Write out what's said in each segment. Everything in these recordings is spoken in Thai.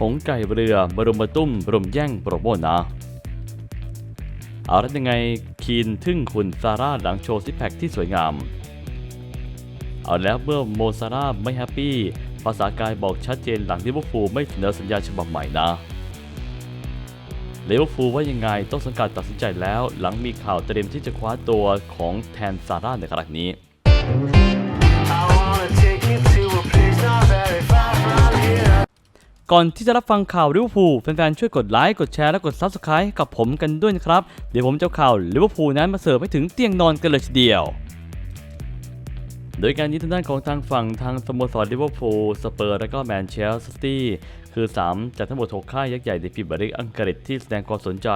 หงไก่เรือบรมตุ้มบรมแย่งบรมโมนะเอาแล้วยังไงคีนทึ่งคุณซาร่าหลังโชว์ซิแพคที่สวยงาม เอาแล้วเมื่อโมซาร่าไม่แฮปปี้ ภาษากายบอกชัดเจนหลังลิเวอร์พูลไม่เสนอสัญญาฉบับใหม่นะเลเวอร์พูลว่ายังไงต้องสังกัดตัดสินใจแล้ว หลังมีข่าวเตรียมที่จะคว้าตัวของแทนซาร่าในขณะนี้ ก่อนที่จะรับฟังข่าวลิเวอร์พูลแฟนๆช่วยกดไลค์กดแชร์และกด Subscribe ให้กับผมกันด้วยนะครับ เดี๋ยวผมจะข่าวลิเวอร์พูลนั้นมาเสิร์ฟให้ถึงเตียงนอนกันเลยทีเดียว โดยการนี้ทางด้านของทางฝั่งทางสโมสรลิเวอร์พูลสเปอร์และก็แมนเชสเตอร์ซิตี้คือ 3 จากทั้งหมด 6 ค่ายยักษ์ใหญ่ในพรีเมียร์ลีกอังกฤษที่แสดงความสนใจ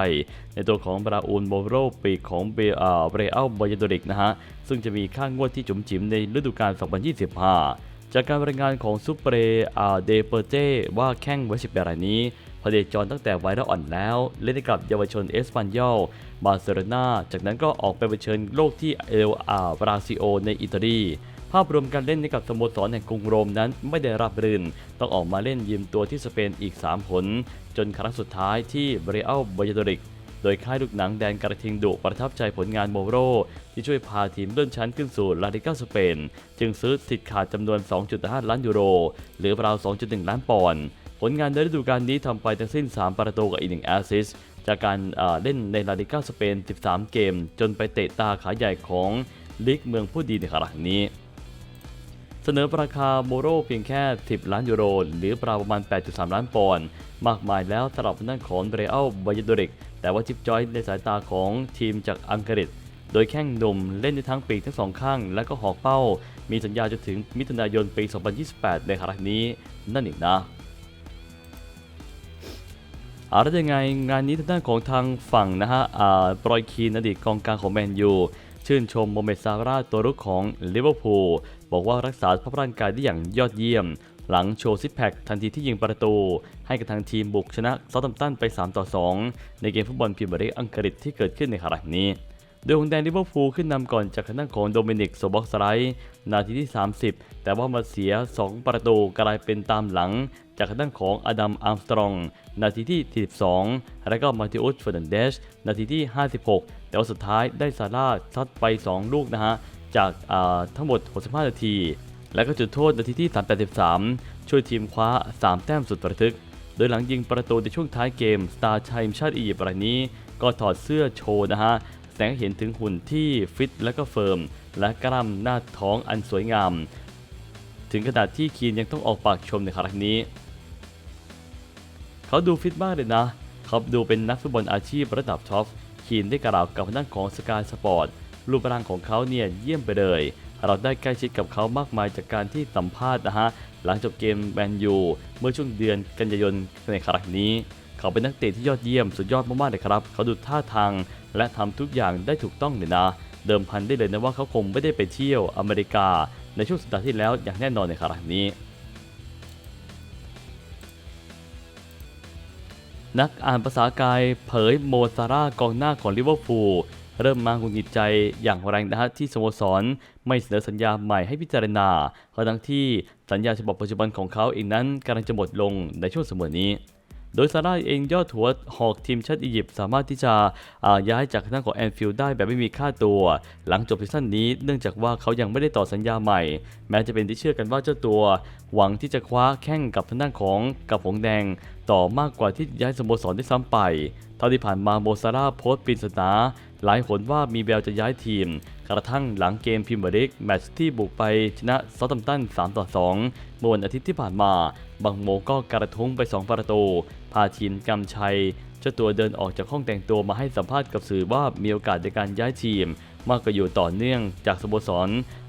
ในตัวของบราอูนโบโรปีกของเบอ่าเบรอัลบอยาโดริกนะฮะ ซึ่งจะมีค่างวดที่จุ๋มจิ๋มในฤดูกาล 2025 จากการรายงานของซูเปรอาเดเปอร์เจว่าแข้งวัย18รายนี้พเดจรตั้งแต่วัยละอ่อนแล้ว เล่นให้กับเยาวชนเอสปันยอลบาร์เซโลนาจากนั้นก็ออกไปเผชิญโลกที่เอลอาบราซิโอในอิตาลีภาพรวมการเล่นในกับสโมสรแห่งกรุงโรมนั้นไม่ได้รับรื่น ต้องออกมาเล่นยืมตัวที่สเปนอีก 3 ผล จนครั้งสุดท้ายที่เบรอัลบอยาดริก โดยค่ายลูกหนังแดนกระทิงดุประทับใจผลงานโมโร ที่ช่วยพาทีมเลื่อนชั้นขึ้นสู่ลาลิก้าสเปน จึงซื้อสิทธิ์ขาดจำนวน 2.5 ล้านยูโร หรือราว 2.1 ล้านปอนด์ผลงานในฤดูกาลนี้ทำไปทั้งสิ้น 3 ประตูกับอีก1แอสซิสจากการเอ่อเล่นในลาลิก้าสเปน 13 เกม จนไปเตะตาขาใหญ่ของลีกเมืองผู้ดีในครั้งนี้เสนอราคาโมโรเพียงแค่ 10 ล้านยูโร หรือประมาณ 8.3 ล้านปอนด์มากมายแล้วสำหรับทางด้านของเรอัลบายาโดริก แต่ว่าจิบจอยในสายตาของทีมจากอังกฤษ โดยแข้งหนุ่มเล่นได้ทั้งปีกทั้งสองข้าง และก็หอกเป้า มีสัญญาจนถึงมิถุนายนปี 2028 ในครั้งนี้นั่นเองนะอาแล้วยังไงงานนี้ทางด้านของทางฝั่งนะฮะอ่าบรอยคีนอดีตกองกลางของแมนยูชื่นชมโมเมดซาร่าตัวรุกของลิเวอร์พูลบอกว่ารักษาสภาพร่างกายได้อย่างยอดเยี่ยม หลังโชว์ซิกแพคทันทีที่ยิงประตู ให้กับทางทีมบุกชนะซาตัมตันไป 3 ต่อ 2 ในเกมฟุตบอลพรีเมียร์ลีกอังกฤษที่เกิดขึ้นในครั้งนี้ โดยหงแดงลิเวอร์พูลขึ้นนำก่อนจากทางด้านของโดมินิกโซบ็อกสไลด์นาทีที่ 30 แต่ว่ามาเสีย 2 ประตูกลายเป็นตามหลัง จากทางด้านของอดัมอาร์มสตรอง นาทีที่ 42 และก็มาติอุสเฟอร์นันเดสนาทีที่ 56 แต่ว่าสุดท้ายได้ซาร่าซัดไป 2 ลูกนะฮะจากอ่าทั้งหมด 65 นาที และก็จุดโทษนาทีที่ 383 ช่วยทีมคว้า 3 แต้มสุดประทึก โดยหลังยิงประตูในช่วงท้ายเกม สตาร์ชายมชาติอียิปต์รายนี้ ก็ถอดเสื้อโชว์นะฮะ แสดงให้เห็นถึงหุ่นที่ฟิตและก็เฟิร์ม และกล้ามหน้าท้องอันสวยงาม ถึงขนาดที่คีนยังต้องออกปากชมในครั้งนี้ เขาดูฟิตมากเลยนะเขาดูเป็นนักฟุตบอลอาชีพระดับท็อปคีนได้กล่าวกับทางด้านของสกายสปอร์ตรูปร่างของเขาเนี่ยเยี่ยมไปเลย เราได้ใกล้ชิดกับเขามากมายจากการที่สัมภาษณ์นะฮะหลังจบเกมแมนยูเมื่อช่วงเดือนกันยายนในครั้งนี้ เขาเป็นนักเตะที่ยอดเยี่ยมสุดยอดมากๆเลยครับ เขาดูท่าทาง และทำทุกอย่างได้ถูกต้องเลยนะ เดิมพันได้เลยนะว่าเขาคงไม่ได้ไปเที่ยวอเมริกา ในช่วงสัปดาห์ที่แล้วอย่างแน่นอนในครั้งนี้นักอ่านภาษากายเผยโมซาร่ากองหน้าของลิเวอร์พูล เริ่มมาหงุดหงิดใจอย่างแรงนะฮะที่สโมสร ไม่เสนอสัญญาใหม่ให้พิจารณาทั้งที่สัญญาฉบับปัจจุบันของเขาเองนั้นกำลังจะหมดลงในช่วงสมอนี้โดยซาร่าเองยอดหัวหอกทีมชาติอียิปต์สามารถที่จะย้ายจากทางด้านของแอนฟิลด์ได้แบบไม่มีค่าตัว หลังจบซีซั่นนี้เนื่องจากว่าเขายังไม่ได้ต่อสัญญาใหม่ แม้จะเป็นที่เชื่อกันว่าเจ้าตัว หวังที่จะคว้าแข่งกับทางด้านของกับหงแดงต่อมากกว่าที่ย้ายสโมสรได้ซ้ำไป เท่าที่ผ่านมาโมซาร่าโพสต์ปริศนาหลายหนว่ามีแววจะย้ายทีม กระทั่งหลังเกมพรีเมียร์ลีกแมตช์ที่บุกไปชนะซาตัมตัน3ต่อ2เมื่อวันอาทิตย์ที่ผ่านมา บังโมก็กระทุ้งไป 2 ประตู พาทีมกำชัยเจ้าตัวเดินออกจากห้องแต่งตัวมาให้สัมภาษณ์กับสื่อว่ามีโอกาสในการย้ายทีม มากกว่าอยู่ต่อเนื่องจากสโมสร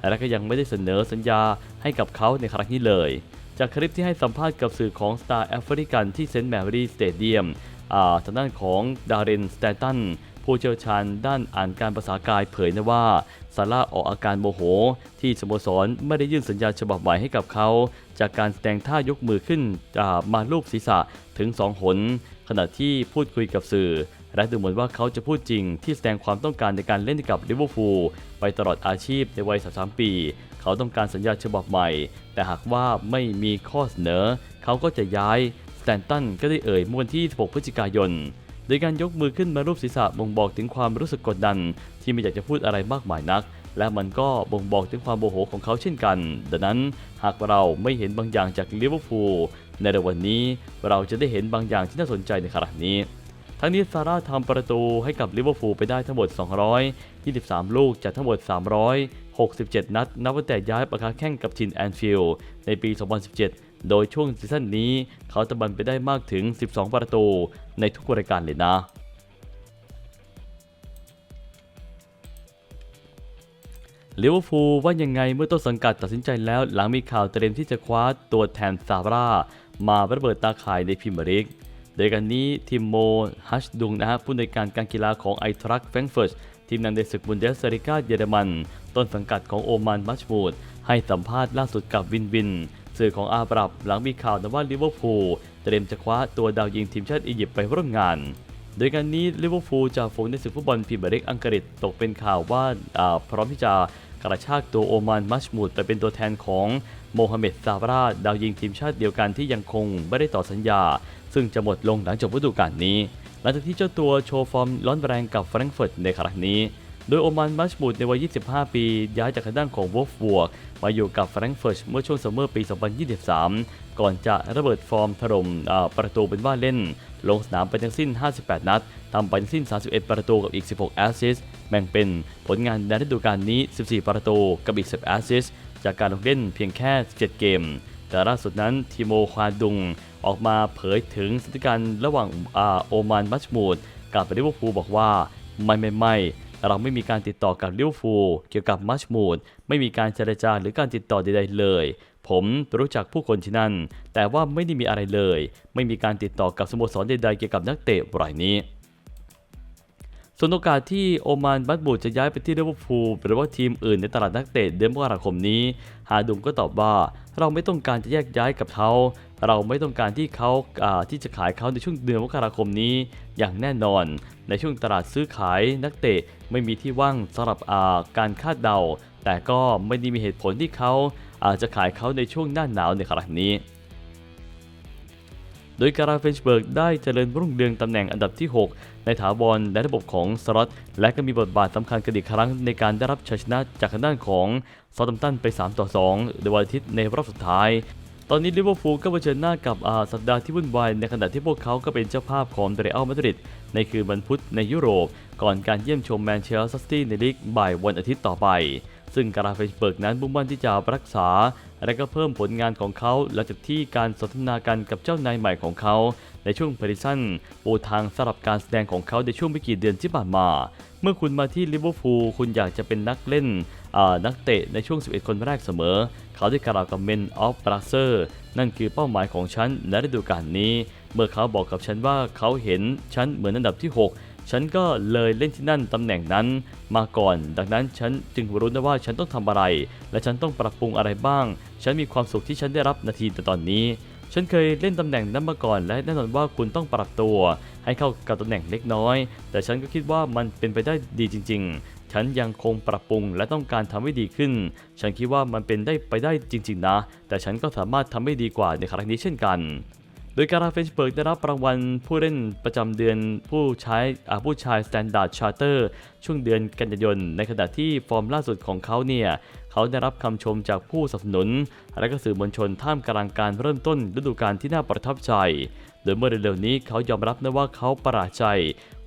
และก็ยังไม่ได้เสนอสัญญาให้กับเขาในครั้งนี้เลย จากคลิปที่ให้สัมภาษณ์กับสื่อของ Star แอฟริกันที่เซนต์แมรี่สเตเดียมทางด้านของดารินสแตตันผู้เชี่ยวชาญด้านอ่านการภาษากายเผยนะว่าซาร่าออกอาการโมโห ที่สโมสรไม่ได้ยื่นสัญญาฉบับใหม่ให้กับเขา จากการแสดงท่ายกมือขึ้นมาลูบศีรษะถึง 2 หน ขณะที่พูดคุยกับสื่อ และดูเหมือนว่าเขาจะพูดจริงที่แสดงความต้องการในการเล่นกับลิเวอร์พูลไปตลอดอาชีพในวัย 33 ปี เขาต้องการสัญญาฉบับใหม่ แต่หากว่าไม่มีข้อเสนอ เขาก็จะย้าย สแตนตันก็ได้เอ่ยเมื่อวันที่ 16 พฤศจิกายน โดยการยกมือขึ้นมารูปศีรษะบ่งบอกถึงความรู้สึกกดดัน ที่ไม่อยากจะพูดอะไรมากมายนัก และมันก็บ่งบอกถึงความโมโหของเขาเช่นกัน ดังนั้นหากเราไม่เห็นบางอย่างจากลิเวอร์พูลในวันนี้เราจะได้เห็นบางอย่างที่น่าสนใจในขณะนี้ ทั้งนี้ซาร่าทำประตูให้กับลิเวอร์พูลไปได้ทั้งหมด 223 ลูกจากทั้งหมด 367 นัด นับตั้งแต่ย้ายประคาแข่งกับทีมแอนฟิลด์ในปี 2017 โดยช่วงซีซั่นนี้ เขาตะบันไปได้มากถึง 12 ประตูในทุกรายการเลยนะลิเวอร์พูลว่ายังไงเมื่อต้นสังกัดตัดสินใจแล้ว หลังมีข่าวเตรียมที่จะคว้าตัวแทนซาร่ามาระเบิดตาข่ายในพรีเมียร์ลีก โดยกันนี้ทีมโมฮัชดุงนะฮะผู้ในการการกีฬาของไอทรัคแฟรงเฟิร์ตทีมนำในศึกบุนเดสลิกาเยอรมัน ต้นสังกัดของโอมานมัชมูดให้สัมภาษณ์ล่าสุดกับวินวิน สื่อของอาหรับหลังมีข่าวนะว่าลิเวอร์พูลเตรียมจะคว้าตัวดาวยิงทีมชาติอียิปต์ไปร่วมงานโดยการนี้ลิเวอร์พูลจากฝูงในศึกฟุตบอลพรีเมียร์ลีกอังกฤษตกเป็นข่าวว่าอ่าพร้อมที่จะกระชากตัวโอมานมัชมูดไปเป็นตัวแทนของ โมฮัมเหม็ดซาบราดาวยิงทีมชาติเดียวกันที่ยังคงไม่ได้ต่อสัญญา ซึ่งจะหมดลงหลังจบฤดูกาลนี้ หลังจากที่เจ้าตัวโชว์ฟอร์มร้อนแรงกับแฟรงก์เฟิร์ตในครั้งนี้ โดยโอมานมัชมูดในวัย 25 ปี ย้ายจากทางด้านของวอลฟบวกมาอยู่กับแฟรงก์เฟิร์ตเมื่อช่วงซัมเมอร์ปี 2023 ก่อนจะระเบิดฟอร์มถล่มประตูเป็นว่าเล่น ลงสนามไปทั้งสิ้น 58 นัดทำไปทั้งสิ้น 31 ประตูกับอีก 16 แอสซิสแบ่งเป็นผลงานในฤดูกาลนี้ 14 ประตูกับอีก 10 แอสซิส จากการลงเล่นเพียงแค่ 7 เกม แต่ล่าสุดนั้นทีโมควาดุงออกมาเผยถึงสถานการณ์ระหว่างอาโอมานมัชมูดกับลิเวอร์พูลบอกว่าไม่ไม่ไม่เราไม่มีการติดต่อกับลิเวอร์พูลเกี่ยวกับมัชมูดไม่มีการเจรจาหรือการติดต่อใดๆเลย ผมรู้จักผู้คนที่นั่น แต่ว่าไม่ได้มีอะไรเลย ไม่มีการติดต่อกับสโมสรใดๆเกี่ยวกับนักเตะรายนี้ ส่วนโอกาสที่โอมานบัตบูดจะย้ายไปที่ลิเวอร์พูลหรือว่าทีมอื่นในตลาดนักเตะเดือนมกราคมนี้ ฮาดุงก็ตอบว่าเราไม่ต้องการจะแยกย้ายกับเขา เราไม่ต้องการที่เขาาที่จะขายเขาในช่วงเดือนมกราคมนี้อย่างแน่นอน ในช่วงตลาดซื้อขายนักเตะไม่มีที่ว่างสำหรับาการคาดเดา แต่ก็ไม่ได้มีเหตุผลที่เขาอาจจะขายเขาในช่วงหน้าหนาวในครั้งนี้ ดยการาเฟนชเบิร์กได้เจริญรุ่งเรืองตำแหน่งอันดับที่ 6 ในถาวรในระบบของสล็อตและก็มีบทบาทสำคัญกันอีกครั้งในการได้รับชัยชนะจากทางด้านของซอตัมตันไป 3 ต่อ 2 ในวันอาทิตย์ในรอบสุดท้าย ตอนนี้ลิเวอร์พูลก็เผชิญหน้ากับอาสัปดาห์ที่วุ่นวายในขณะที่พวกเขาก็เป็นเจ้าภาพของเรอัลมาดริดในคืนวันพุธในยุโรป ก่อนการเยี่ยมชมแมนเชสเตอร์ซิตี้ในลีกบ่ายวันอาทิตย์ต่อไป ซึ่งการาเฟนชเบิร์กนั้นมุ่งมั่นที่จะรักษา และก็เพิ่มผลงานของเขา หลังจากที่การสนทนากันกับเจ้านายใหม่ของเขา ในช่วงเพริซันปูทางสำหรับการแสดงของเขาในช่วงไม่กี่เดือนที่ผ่านมา เมื่อคุณมาที่ลิเวอร์พูลคุณอยากจะเป็นนักเล่นอ่านักเตะในช่วง 11 คนแรกเสมอ เขาได้กล่าวกับ Men of b r a s s e r นั่นคือเป้าหมายของฉันในฤดูกาลนี้ เมื่อเขาบอกกับฉันว่าเขาเห็นฉันเหมือนอันดับที่ 6 ฉันก็เลยเล่นที่นั่นตำแหน่งนั้นมาก่อน ดังนั้นฉันจึงรู้นะว่าฉันต้องทำอะไร และฉันต้องปรับปรุงอะไรบ้าง ฉันมีความสุขที่ฉันได้รับนาทีแต่ตอนนี้ ฉันเคยเล่นตำแหน่งนั้นมาก่อน และแน่นอนว่าคุณต้องปรับตัว ให้เข้ากับตำแหน่งเล็กน้อย แต่ฉันก็คิดว่ามันเป็นไปได้ดีจริง ๆ ฉันยังคงปรับปรุงและต้องการทำให้ดีขึ้น ฉันคิดว่ามันเป็นได้ไปได้จริง ๆ นะ แต่ฉันก็สามารถทำให้ดีกว่าในครั้งนี้เช่นกัน โดยการาเฟนชเบิร์กได้รับรางวัลผู้เล่นประจำเดือนผู้ใช้อาผู้ชาย Standard Charter ช่วงเดือนกันยายน ในขณะที่ฟอร์มล่าสุดของเขาเนี่ย เขาได้รับคำชมจากผู้สนับสนุน และก็สื่อมวลชนท่ามกลางการเริ่มต้นฤดูกาลที่น่าประทับใจ โดยเมื่อเร็วๆนี้เขายอมรับนะว่าเขาประหลาดใจ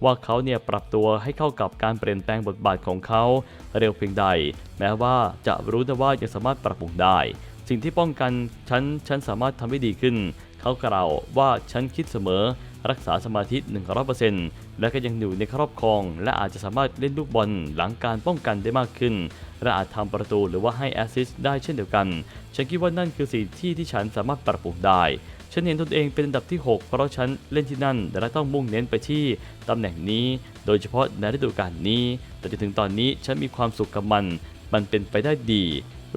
ว่าเขาเนี่ยปรับตัวให้เข้ากับการเปลี่ยนแปลงบทบาทของเขาเร็วเพียงใด แม้ว่าจะรู้นะว่ายังสามารถปรับปรุงได้ สิ่งที่ป้องกันฉันฉันสามารถทำให้ดีขึ้น เขากล่าวว่าฉันคิดเสมอ รักษาสมาธิ 100%และก็ยังอยู่ในครอบครอง และอาจจะสามารถเล่นลูกบอลหลังการป้องกันได้มากขึ้นและอาจทำประตูหรือว่าให้แอสซิสต์ได้เช่นเดียวกัน ฉันคิดว่านั่นคือสิ่งที่ที่ฉันสามารถปรับปรุงได้ ฉันเห็นตนเองเป็นอันดับที่ 6 เพราะฉันเล่นที่นั่น และต้องมุ่งเน้นไปที่ตำแหน่งนี้ โดยเฉพาะในฤดูกาลนี้ แต่จนถึงตอนนี้ฉันมีความสุขกับมัน มันเป็นไปได้ดี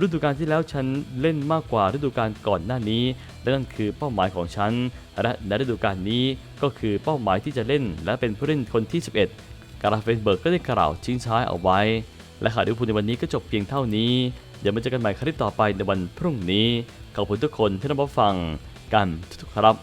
ฤดูกาลที่แล้วฉันเล่นมากกว่าฤดูกาลก่อนหน้านี้และนั่นคือเป้าหมายของฉัน และในฤดูกาลนี้ก็คือเป้าหมายที่จะเล่น และเป็นผู้เล่นคนที่ 11 การาเฟนเบิร์กก็ได้กล่าวทิ้งท้ายเอาไว้ และข่าวลิวพูในวันนี้ก็จบเพียงเท่านี้ เดี๋ยวมาเจอกันใหม่คลิปต่อไปในวันพรุ่งนี้ ขอบคุณทุกคนที่รับฟังกันทุกครับ